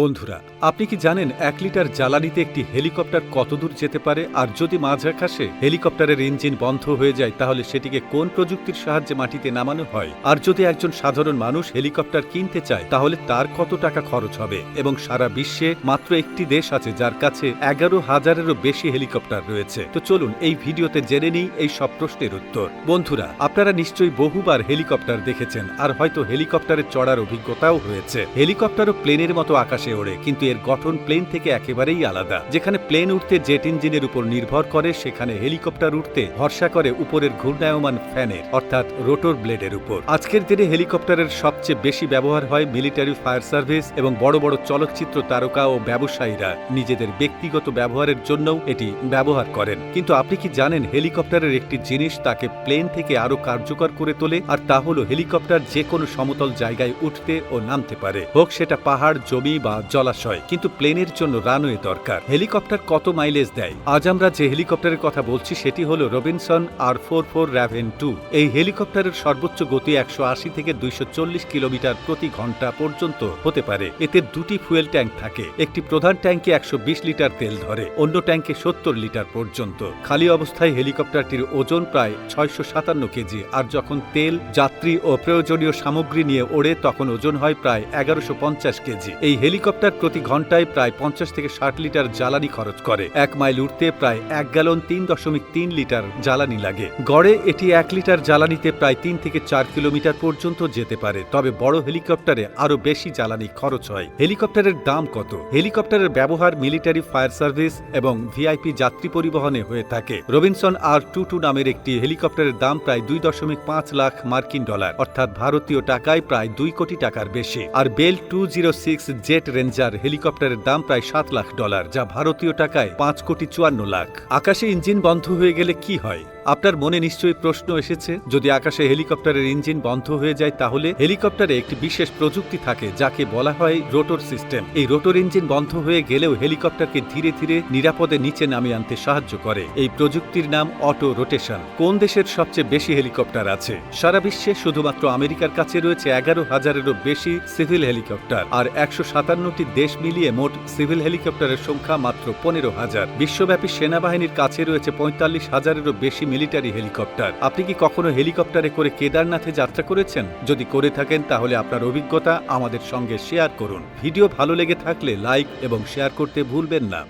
বন্ধুরা, আপনি কি জানেন এক লিটার জ্বালানিতে একটি হেলিকপ্টার কতদূর যেতে পারে? আর যদি মাঝ আকাশে হেলিকপ্টারের ইঞ্জিন বন্ধ হয়ে যায়, তাহলে সেটিকে কোন প্রযুক্তির সাহায্যে মাটিতে নামানো হয়? আর যদি একজন সাধারণ মানুষ হেলিকপ্টার কিনতে চায়, তাহলে তার কত টাকা খরচ হবে? এবং সারা বিশ্বে মাত্র একটি দেশ আছে, যার কাছে এগারো হাজারেরও বেশি হেলিকপ্টার রয়েছে। তো চলুন, এই ভিডিওতে জেনে নিই এই সব প্রশ্নের উত্তর। বন্ধুরা, আপনারা নিশ্চয়ই বহুবার হেলিকপ্টার দেখেছেন, আর হয়তো হেলিকপ্টারে চড়ার অভিজ্ঞতাও হয়েছে হেলিকপ্টারও প্লেনের মতো আকাশে ওড়ে, কিন্তু এর গঠন প্লেন থেকে একেবারেই আলাদা। যেখানে প্লেন উঠতে জেট ইঞ্জিনের উপর নির্ভর করে, সেখানে হেলিকপ্টার উঠতে ভরসা করে উপরের ঘূর্ণায়মান ফ্যানের, অর্থাৎ রোটর ব্লেডের উপর। আজকের দিনে হেলিকপ্টারের সবচেয়ে বেশি ব্যবহার হয় মিলিটারি ফায়ার সার্ভিস এবং বড় বড় চলচ্চিত্র তারকা ও ব্যবসায়ীরা। নিজেদের ব্যক্তিগত ব্যবহারের জন্যও এটি ব্যবহার করেন। কিন্তু আপনি কি জানেন হেলিকপ্টারের একটি জিনিস তাকে প্লেন থেকে আরও কার্যকর করে তোলে? আর তা হলো হেলিকপ্টার যে কোনো সমতল জায়গায় উঠতে ও নামতে পারে। হোক সেটা পাহাড়, জমি বা জলাশয়, কিন্তু প্লেনের জন্য রানওয়ে দরকার। হেলিকপ্টার কত মাইলেজ দেয়? আজ আমরা যে হেলিকপ্টারের কথা বলছি, সেটি হলো Robinson R four four Raven two. এই হেলিকপ্টারের সর্বোচ্চ গতি একশো আশি থেকে দুইশো চল্লিশ কিলোমিটার প্রতি ঘণ্টা পর্যন্ত হতে পারে। এতে দুটি ফুয়েল ট্যাঙ্ক থাকে। একটি প্রধান ট্যাঙ্কে একশো বিশ লিটার তেল ধরে, অন্য ট্যাঙ্কে সত্তর লিটার পর্যন্ত। খালি অবস্থায় হেলিকপ্টারটির ওজন প্রায় ছয়শো সাতান্ন কেজি, আর যখন তেল, যাত্রী ও প্রয়োজনীয় সামগ্রী নিয়ে ওড়ে, তখন ওজন হয় প্রায় এগারোশো পঞ্চাশ কেজি। এই হেলিকপ্টার প্রতি ঘন্টায় প্রায় পঞ্চাশ থেকে ষাট লিটার জ্বালানি খরচ করে। এক মাইল উঠতে প্রায় এক গ্যালন তিন দশমিক তিন লিটার জ্বালানি লাগে। গড়ে এটি এক লিটার জ্বালানিতে প্রায় তিন থেকে চার কিলোমিটার পর্যন্ত যেতে পারে। তবে বড় হেলিকপ্টারে আরও বেশি জ্বালানি খরচ হয়। হেলিকপ্টারের দাম কত? হেলিকপ্টারের ব্যবহার মিলিটারি, ফায়ার সার্ভিস এবং ভিআইপি যাত্রী পরিবহনে হয়ে থাকে। রবিনসন আর টু টু নামের একটি হেলিকপ্টারের দাম প্রায় দুই দশমিক পাঁচ লাখ মার্কিন ডলার। অর্থাৎ ভারতীয় টাকায় প্রায় দুই কোটি টাকার বেশি। আর Bell two zero six Jet Ranger হেলিকপ্টারের দাম প্রায় সাত লাখ ডলার, যা ভারতীয় টাকায় পাঁচ কোটি চুয়ান্ন লাখ। আকাশে ইঞ্জিন বন্ধ হয়ে গেলে কি হয়? আপনার মনে নিশ্চয়ই প্রশ্ন এসেছে, যদি আকাশে হেলিকপ্টারের ইঞ্জিন বন্ধ হয়ে যায় তাহলে হেলিকপ্টারে একটি বিশেষ প্রযুক্তি থাকে যাকে বলা হয় রোটর সিস্টেম। এই রোটর ইঞ্জিন বন্ধ হয়ে গেলেও হেলিকপ্টারকে ধীরে ধীরে নিরাপদে নিচে নামিয়ে আনতে সাহায্য করে। এই প্রযুক্তির নাম অটো রোটেশন। কোন দেশের সবচেয়ে বেশি হেলিকপ্টার আছে? সারা বিশ্বে শুধুমাত্র আমেরিকার কাছে রয়েছে এগারো হাজারেরও বেশি সিভিল হেলিকপ্টার, আর একশো সাতান্নটি দেশ মিলিয়ে মোট সিভিল হেলিকপ্টারের সংখ্যা মাত্র পনেরো হাজার। বিশ্বব্যাপী সেনাবাহিনীর কাছে রয়েছে পঁয়তাল্লিশ হাজারেরও বেশি মিলিটারি হেলিকপ্টার আপনি কি কখনো হেলিকপ্টারে করে কেদারনাথে যাত্রা করেছেন? যদি করে থাকেন, তাহলে আপনার অভিজ্ঞতা আমাদের সঙ্গে শেয়ার করুন। ভিডিও ভালো লেগে থাকলে লাইক এবং শেয়ার করতে ভুলবেন না।